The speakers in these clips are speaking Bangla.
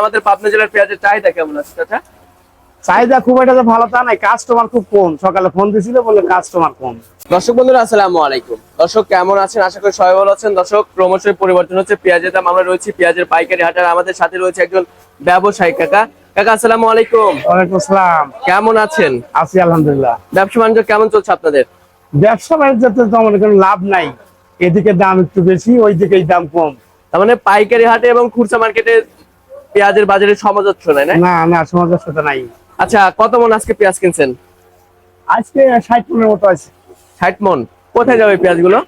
আমাদের পাবনা জেলার পেঁয়াজের চাহিদা কেমন আছে চাচা? চাহিদা খুব একটা যে ভালো তা নাই কাস্টমার খুব কম। সকালে ফোন দিছিল বলে কাস্টমার কম। দর্শক বন্ধুরা আসসালামু আলাইকুম। দর্শক কেমন আছেন? আশা করি সবাই ভালো আছেন। দর্শক ক্রমশই পরিবর্তন হচ্ছে পেঁয়াজের দাম আমরা রয়েছি পেঁয়াজের পাইকারি হাটার আমাদের সাথে রয়েছে একজন ব্যবসায়ী কাকা। কাকা আসসালামু আলাইকুম। ওয়ালাইকুম আসসালাম। কেমন আছেন? আছি আলহামদুলিল্লাহ। ব্যবসা বাণিজ্য কেমন চলছে আপনাদের? ব্যবসা বাণিজ্যতে তো কোনো লাভ নাই। এদিকে দাম একটু বেশি ওইদিকে দাম কম। তার মানে পাইকারি হাটে এবং খুচরা মার্কেটে পেঁয়াজের বাজারে সমাজত্ব নাই না না না সমাজের সাথে নাই। আচ্ছা কত মন আজকে পেঁয়াজ কিনছেন? আজকে ষাট পনেরো মতো আছে। ষাট মন। কোথায় যাবে পেঁয়াজগুলো?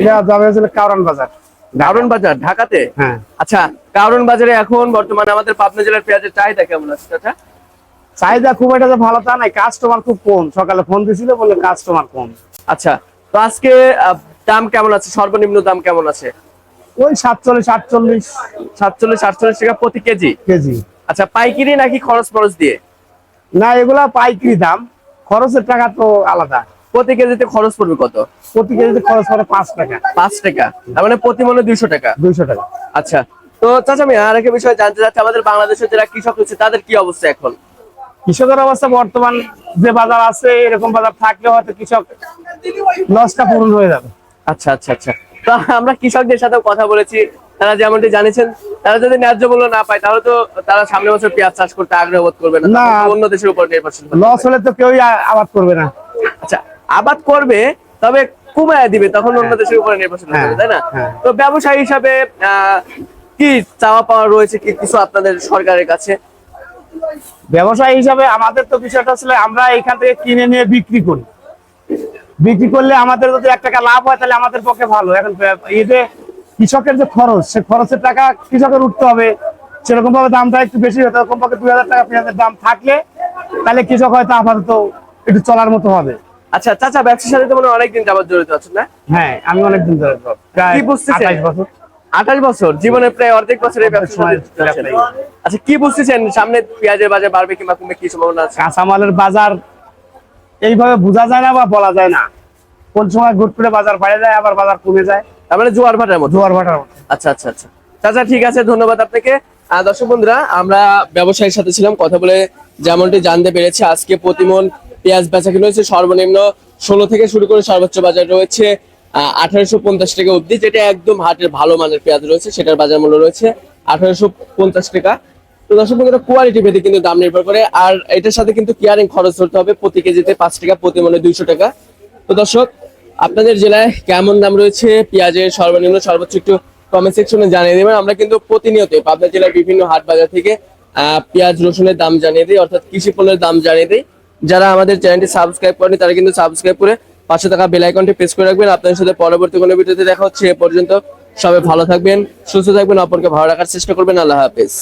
এটা যাবে হচ্ছে কারণ বাজার। কারণ বাজার ঢাকাতে? হ্যাঁ। আচ্ছা কারণ বাজারে এখন বর্তমানে আমাদের পাবনা জেলার পেঁয়াজের চাহিদা কেমন আছে চাচা? চাহিদা খুব একটা ভালো তা নাই কাস্টমার খুব কম। সকালে ফোন দিছিল বলে কাস্টমার কম। আচ্ছা তো আজকে দাম কেমন আছে? সর্বনিম্ন দাম কেমন আছে? ওই সাতচল্লিশ আটচল্লিশ সাতচল্লিশ আটচল্লিশ টাকা প্রতি কেজি? কেজি। আচ্ছা পাইকারি নাকি খরচ খরচ দিয়ে? না এগুলা পাইকারি দাম। খরচের টাকা তো আলাদা। প্রতি কেজিতে খরচ পড়বে কত? প্রতি কেজিতে খরচ করে পাঁচ টাকা। পাঁচ টাকা। তার মানে প্রতি মনে দুইশো টাকা? দুইশো টাকা। আচ্ছা তো চাচা আমি আর একটা বিষয় জানতে চাচ্ছি আমাদের বাংলাদেশের যারা কৃষক রয়েছে তাদের কি অবস্থা এখন? কৃষকের অবস্থা বর্তমান যে বাজার আছে এরকম বাজার থাকলে হয়তো কৃষক লসটা পূরণ হয়ে যাবে। আচ্ছা আচ্ছা আচ্ছা। তো আমরা কৃষকদের সাথে কথা বলেছি। তারা যেমনটি জানিয়েছেন তারা যদি ন্যায্য মূল্য না পায় তাহলে তো তারা সামনের বছর পেঁয়াজ চাষ করতে আগ্রহ বোধ করবে না। অন্য দেশের উপর নির্ভরশীল লস হলে তো কেউই আবাদ করবে না। আচ্ছা আবাদ করবে তবে কমায় দিবে তখন অন্য দেশের উপরে নির্ভরশীল হবে হ্যাঁ, তাই না? হ্যাঁ। তো ব্যবসায়ী হিসাবে আহ, কি চাওয়া পাওয়া রয়েছে কি কিছু আপনাদের সরকারের কাছে? ব্যবসায়ী হিসাবে আমাদের তো বিষয়টা ছিল আমরা এখান থেকে কিনে নিয়ে বিক্রি করি। বিক্রি করলে আমাদের যদি এক টাকা লাভ হয় তাহলে আমাদের পক্ষে ভালো। এখন যে কৃষকের যে খরচ সে খরচের টাকা কৃষকের উঠতে হবে। সেরকম ভাবে দামটা একটু বেশি হতে হবে কমপক্ষে দুই হাজার টাকা পেঁয়াজের দাম থাকলে তাহলে কৃষক হয়তো আপাতত একটু চলার মতো হবে। আচ্ছা চাচা ব্যবসার সাথে তো অনেকদিন যাবত জড়িত আছেন না? হ্যাঁ আমি অনেকদিন ধরে কি বুঝতেছেন? আঠাশ বছর। আঠাশ বছর জীবনের প্রায় অর্ধেক বছরের যুক্ত আচ্ছা কি বুঝতেছেন সামনে পেঁয়াজের বাজার বাড়বে কিংবা কমবে কি সম্ভাবনা আছে? কাঁচামালের বাজার এইভাবে বোঝা যায় না বা বলা যায় না। কোন সময় গুট করে বাজার বেড়ে যায় আবার বাজার কমে যায়। তার মানে জোয়ার ভাটার মতো? জোয়ার ভাটার মতো। আচ্ছা আচ্ছা আচ্ছা। চাচা ঠিক আছে ধন্যবাদ আপনাকে। দর্শক বন্ধুরা আমরা ব্যবসায়ীর সাথে ছিলাম কথা বলে যেমনটি জানতে পেরেছি আজকে প্রতিমন পেঁয়াজ বেচা কিনে হয়েছে। সর্বনিম্ন ষোলো থেকে শুরু করে সর্বোচ্চ বাজার রয়েছে আঠারোশো পঞ্চাশ টাকা অবধি যেটা একদম হাটের ভালো মানের পেঁয়াজ রয়েছে সেটার বাজার মূল্য রয়েছে আঠারোশো পঞ্চাশ টাকা। তো দর্শক বন্ধুরা কোয়ালিটি ভেদে কিন্তু দাম নির্ভর করে। আর এটার সাথে কিন্তু কেয়ারিং খরচ ধরতে হবে। প্রতি কেজিতে পাঁচ টাকা, প্রতি মনে দুইশো টাকা। তো দর্শক, আপনাদের জেলায় কেমন দাম রয়েছে? পেঁয়াজের সর্বনিম্ন সর্বোচ্চ একটু কমেন্ট সেকশনে জানিয়ে দেবেন। আমরা কিন্তু প্রতিনিয়ত পাবনা জেলার বিভিন্ন হাট বাজার থেকে পেঁয়াজ, রসুনের দাম জানিয়ে দিই, অর্থাৎ কৃষি পণ্যের দাম জানিয়ে দিই। যারা আমাদের চ্যানেলটি সাবস্ক্রাইব করেনি, তারা কিন্তু সাবস্ক্রাইব করে পাঁচশো টাকা বেল আইকনটি প্রেস করে রাখবেন। আপনাদের সাথে পরবর্তী কোনো ভিডিওতে দেখা হচ্ছে। এ পর্যন্ত সবাই ভালো থাকবেন, সুস্থ থাকবেন, অপরকে ভালো রাখার চেষ্টা করবেন। আল্লাহ হাফেজ।